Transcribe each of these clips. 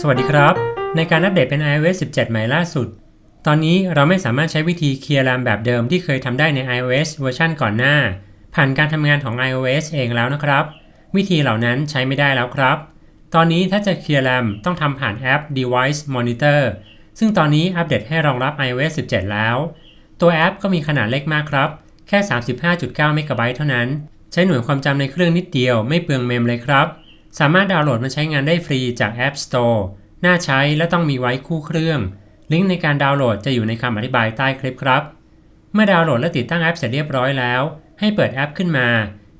สวัสดีครับ ในการอัปเดตเป็น iOS 17 ใหม่ล่าสุด ตอนนี้เราไม่สามารถใช้วิธีเคลียร์ RAM แบบเดิมที่เคยทำได้ใน iOS เวอร์ชันก่อนหน้า ผ่านการทำงานของ iOS เองแล้วนะครับ วิธีเหล่านั้นใช้ไม่ได้แล้วครับ ตอนนี้ถ้าจะเคลียร์ RAM ต้องทำผ่านแอป Device Monitor ซึ่งตอนนี้อัปเดตให้รองรับ iOS 17 แล้ว ตัวแอปก็มีขนาดเล็กมากครับ แค่ 35.9 เมกะไบต์เท่านั้น ใช้หน่วยความจำในเครื่องนิดเดียวไม่เปลืองเมมเลยครับ สามารถดาวน์โหลดมาใช้งานได้ฟรีจาก App Store น่าใช้และต้องมีไว้คู่เครื่อง ลิงก์ในการดาวน์โหลดจะอยู่ในคำอธิบายใต้คลิปครับ เมื่อดาวน์โหลดและติดตั้งแอปเสร็จเรียบร้อยแล้ว ให้เปิดแอปขึ้นมา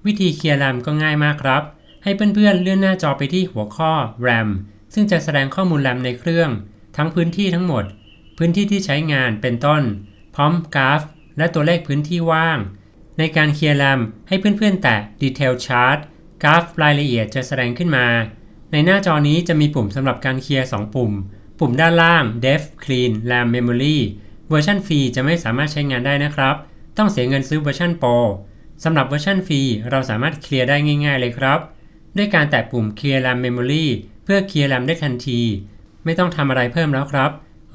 วิธีเคลียร์ RAM ก็ง่ายมากครับ ให้เพื่อนๆเลื่อนหน้าจอไปที่หัวข้อ RAM ซึ่งจะแสดงข้อมูล RAM ในเครื่อง ทั้งพื้นที่ทั้งหมด พื้นที่ที่ใช้งานเป็นต้น พร้อมกราฟ และตัวเลขพื้นที่ว่าง ในการเคลียร์ RAM ให้เพื่อนๆ แตะ Detail Chart กราฟรายละเอียดจะแสดงขึ้นมา ในหน้าจอนี้จะมีปุ่มสำหรับการเคลียร์ 2 ปุ่ม ปุ่มด้านล่าง Def Clean RAM Memory เวอร์ชันฟรีจะไม่สามารถใช้งานได้นะครับ ต้องเสียเงินซื้อเวอร์ชันโปรสำหรับเวอร์ชันฟรีเราสามารถเคลียร์ได้ง่าย ๆ เลยครับ ด้วยการแตะปุ่ม Clear RAM Memory เพื่อเคลียร์ RAM ได้ทันที ไม่ต้องทำอะไรเพิ่มแล้วครับ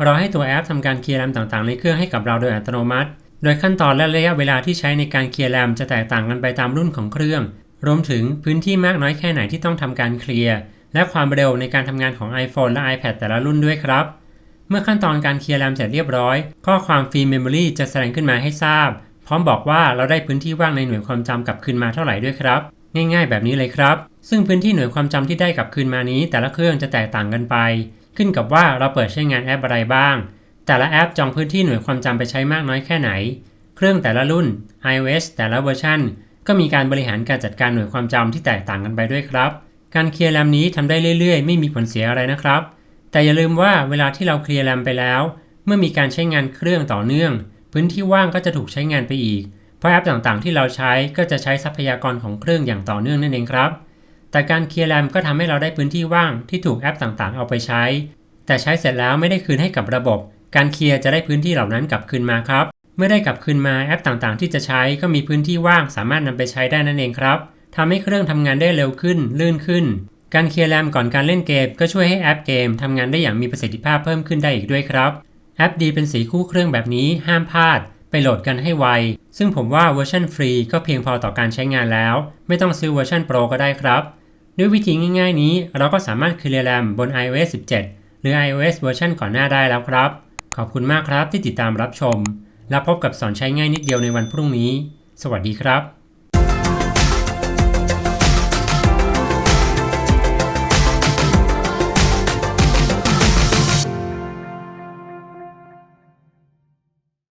รอให้ตัวแอปทำการเคลียร์ RAM ต่างๆ ในเครื่องให้กับเราโดยอัตโนมัติ โดยขั้นตอนและระยะเวลาที่ใช้ในการเคลียร์ RAM จะแตกต่างกันไปตามรุ่นของเครื่อง รวมถึงพื้นที่มากน้อยแค่ไหนที่ต้องทำการเคลียร์ และความเร็วในการทำงานของ iPhone และ iPad แต่ละรุ่นด้วยครับ เมื่อขั้นตอนการเคลียร์ RAM เสร็จเรียบร้อย ข้อความฟรี Memory จะแสดงขึ้นมาให้ทราบ พร้อมบอกว่าเราได้พื้นที่ว่างในหน่วยความจำกลับคืนมาเท่าไหร่ด้วยครับ ง่ายๆ แบบนี้เลยครับ ซึ่งพื้นที่หน่วยความจำที่ได้กลับคืนมานี้ แต่ละเครื่องจะแตกต่างกันไป ขึ้นกับว่าเราเปิดใช้งานแอปอะไรบ้าง แต่ละแอปจองพื้นที่หน่วยความจำไปใช้มากน้อยแค่ไหน เครื่องแต่ละรุ่น iOS แต่ละเวอร์ชัน ก็มีการบริหารการจัดการหน่วยความจำที่แตกต่างกันไปด้วยครับ การเคลียร์แรมนี้ทำได้เรื่อยๆ ไม่มีผลเสียอะไรนะครับ แต่อย่าลืมว่าเวลาที่เราเคลียร์แรมไปแล้ว เมื่อมีการใช้งานเครื่องต่อเนื่อง พื้นที่ว่างก็จะถูกใช้งานไปอีก เพราะแอปต่างๆ ที่เราใช้ก็จะใช้ทรัพยากรของเครื่องอย่างต่อเนื่องนั่นเองครับ แต่การเคลียร์แรมก็ทำให้เราได้พื้นที่ว่างที่ถูกแอปต่างๆ เอาไปใช้ แต่ใช้เสร็จแล้วไม่ได้คืนให้กับระบบ การเคลียร์จะได้พื้นที่เหล่านั้นกลับคืนมาครับ เมื่อได้กลับคืนมาแอปต่างๆ ที่จะใช้ก็มีพื้นที่ว่างสามารถนำไปใช้ได้นั่นเองครับทำให้เครื่องทำงานได้เร็วขึ้น ลื่นขึ้น การเคลียร์แรมก่อนการเล่นเกม ก็ช่วยให้แอปเกมทำงานได้อย่างมีประสิทธิภาพเพิ่มขึ้นได้อีกด้วยครับแอปดีเป็นสีคู่เครื่องแบบนี้ห้ามพลาด ไปโหลดกันให้ไว ซึ่งผมว่าเวอร์ชันฟรีก็เพียงพอต่อการใช้งานแล้ว ไม่ต้องซื้อเวอร์ชันโปรก็ได้ครับ ด้วยวิธีง่ายๆนี้ เราก็สามารถเคลียร์แรมบน iOS 17 หรือ iOS เวอร์ชันก่อนหน้าได้แล้วครับ ขอบคุณมากครับที่ติดตามรับชม แล้วพบกับสอนใช้ง่ายนิดเดียวในวันพรุ่งนี้ สวัสดีครับ